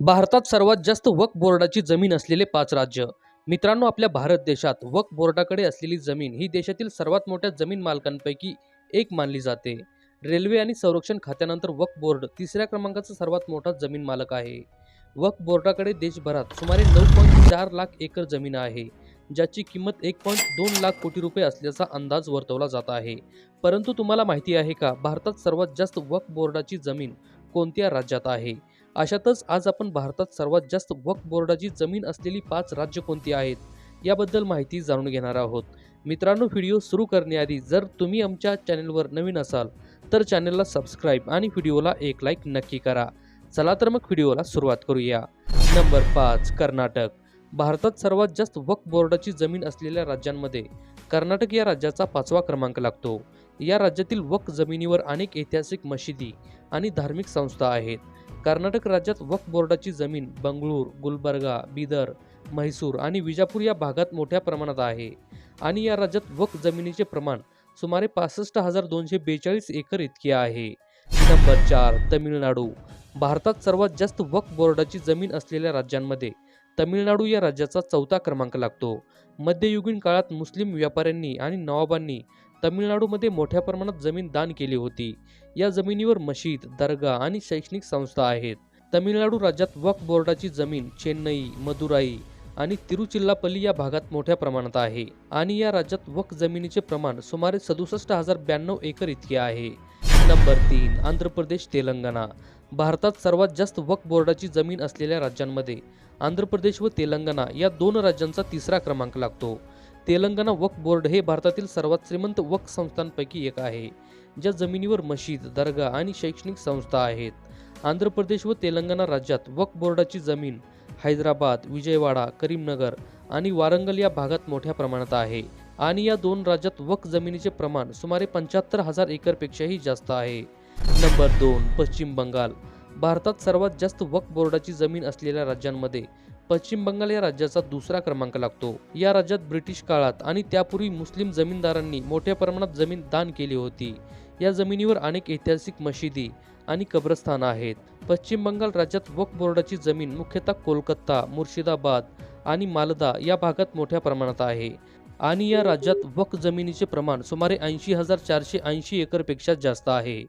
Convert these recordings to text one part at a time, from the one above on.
भारतात सर्वात जास्त वक्फ बोर्डाची जमीन असलेले पाच राज्य. मित्रांनो आपल्या भारत देशात वक्फ बोर्डाकडे असलेली जमीन ही देशातील सर्वात मोठ्या जमीन मालकांपैकी एक मानली जाते. रेल्वे आणि संरक्षण खात्यानंतर वक्फ बोर्ड तिसऱ्या क्रमांकाचा सर्वात मोठा जमीन मालक आहे. वक्फ बोर्डाकडे देशभरात सुमारे नऊ पॉईंट चार लाख एकर जमीन आहे ज्याची किंमत एक पॉईंट दोन लाख कोटी रुपये असल्याचा अंदाज वर्तवला जात आहे. परंतु तुम्हाला माहिती आहे का भारतात सर्वात जास्त वक्फ बोर्डाची जमीन कोणत्या राज्यात आहे? अशातच आज आपण भारतात सर्वात जास्त वक्फ बोर्डाची जमीन असलेली पाच राज्य कोणती आहेत याबद्दल माहिती जाणून घेणार आहोत. मित्रांनो व्हिडिओ सुरू करण्याआधी जर तुम्ही आमच्या चॅनलवर नवीन असाल तर चॅनलला सबस्क्राईब आणि व्हिडिओला एक लाईक नक्की करा. चला तर मग व्हिडिओला सुरुवात करूया. नंबर पाच कर्नाटक. भारतात सर्वात जास्त वक्फ बोर्डाची जमीन असलेल्या राज्यांमध्ये कर्नाटक या राज्याचा पाचवा क्रमांक लागतो. या राज्यातील वक्फ जमिनीवर अनेक ऐतिहासिक मशिदी आणि धार्मिक संस्था आहेत. कर्नाटक राज्यात वक्फ बोर्डाची जमीन बंगळूर गुलबर्गा बिदर म्हैसूर आणि विजापूर या भागात मोठ्या प्रमाणात आहे. आणि या राज्यात वक्फ जमिनीचे प्रमाण सुमारे पासष्ट हजार दोनशे बेचाळीस एकर इतके आहे. नंबर चार तमिळनाडू. भारतात सर्वात जास्त वक्फ बोर्डाची जमीन असलेल्या राज्यांमध्ये तमिळनाडू या राज्याचा चौथा क्रमांक लागतो. मध्ययुगीन काळात मुस्लिम व्यापाऱ्यांनी आणि नवाबांनी तमिळनाडूमध्ये मोठ्या प्रमाणात जमीन दान केली होती. या जमिनीवर मशीद दर्गा आणि शैक्षणिक संस्था आहेत. तमिळनाडू राज्यात वक्फ बोर्डाची जमीन चेन्नई मदुराई आणि तिरुचिल्लापल्ली या भागात मोठ्या प्रमाणात आहे आणि या राज्यात वक्फ जमिनीचे प्रमाण सुमारे सदुसष्ट हजार ब्याण्णव एकर इतके आहे. नंबर तीन आंध्र प्रदेश तेलंगणा. भारतात सर्वात जास्त वक्फ बोर्डाची जमीन असलेल्या राज्यांमध्ये आंध्र प्रदेश व तेलंगणा या दोन राज्यांचा तिसरा क्रमांक लागतो. तेलंगणा वक्फ बोर्ड हे भारतातील सर्वात श्रीमंत वक्फ संस्थांपैकी एक आहे ज्या जमिनीवर मशीद दर्गा आणि शैक्षणिक संस्था आहेत. आंध्र प्रदेश व तेलंगणा राज्यात वक्फ बोर्डाची जमीन हैदराबाद विजयवाडा करीमनगर आणि वारंगल या भागात मोठ्या प्रमाणात आहे आणि या दोन राज्यात वक्फ जमिनीचे प्रमाण सुमारे पंच्याहत्तर हजार एकरपेक्षाही जास्त आहे. नंबर दोन पश्चिम बंगाल. भारतात सर्वात जास्त वक्फ बोर्डाची जमीन असलेल्या राज्यांमध्ये पश्चिम बंगाल या राज्याचा दुसरा क्रमांक लागतो. या राज्यात ब्रिटिश काळात आणि त्यापूर्वी मुस्लिम जमीनदारांनी मोठ्या प्रमाणात जमीन दान केली होती. या जमिनीवर अनेक ऐतिहासिक मशिदी आणि कब्रस्थान आहेत. पश्चिम बंगाल राज्यात वक्फ बोर्डाची जमीन मुख्यतः कोलकाता मुर्शिदाबाद आणि मालदा या भागात मोठ्या प्रमाणात आहे. आणि या राज्यात वक जमिनीचे प्रमाण सुमारे ऐंशी हजार चारशे ऐंशी एकरपेक्षा जास्त आहे.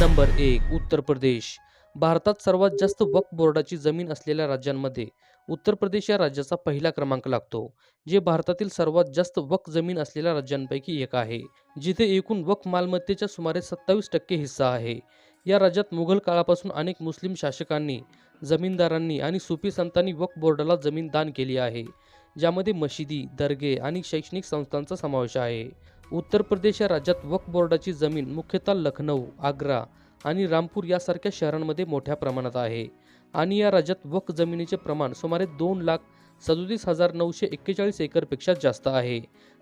नंबर एक उत्तर प्रदेश. भारतात सर्वात जास्त वक्फ बोर्डाची जमीन असलेल्या राज्यांमध्ये उत्तर प्रदेश या राज्याचा पहिला क्रमांक लागतो जे भारतातील सर्वात जास्त वक जमीन असलेल्या राज्यांपैकी एक आहे जिथे एकूण वक मालमत्तेच्या सुमारे सत्तावीस टक्के हिस्सा आहे. या राज्यात मुघल काळापासून अनेक मुस्लिम शासकांनी जमीनदारांनी आणि सुफी संतांनी वक बोर्डाला जमीन दान केली आहे ज्यामध्ये मशिदी दर्गे आणि शैक्षणिक संस्थांचा समावेश आहे. उत्तर प्रदेश या राज्यात वक बोर्डाची जमीन मुख्यतः लखनौ आग्रा आणि रामपूर यासारख्या शहरांमध्ये मोठ्या प्रमाणात आहे. आणि या राज्यात वक्फ जमिनीचे प्रमाण सुमारे दोन लाख सदोतीस हजार नऊशे एक्केचाळीस एकरपेक्षा जास्त आहे.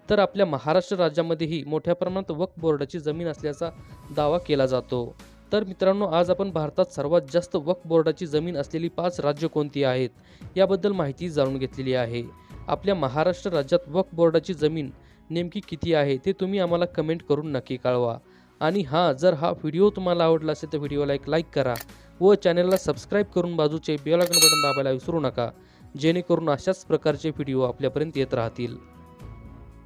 तर आपल्या महाराष्ट्र राज्यामध्येही मोठ्या प्रमाणात वक्फ बोर्डाची जमीन असल्याचा दावा केला जातो. तर मित्रांनो आज आपण भारतात सर्वात जास्त वक्फ बोर्डाची जमीन असलेली पाच राज्य कोणती आहेत याबद्दल माहिती जाणून घेतलेली आहे. आपल्या महाराष्ट्र राज्यात वक्फ बोर्डाची जमीन नेमकी किती आहे ते तुम्ही आम्हाला कमेंट करून नक्की कळवा. आणि हां जर हा व्हिडिओ तुम्हाला आवडला असेल तर व्हिडिओला एक लाईक करा. व चॅनलला सबस्क्राईब करून बाजूचे बेल आयकॉन बटन दाबायला विसरू नका जेणेकरून अशाच प्रकारचे व्हिडिओ आपल्यापर्यंत येत राहतील.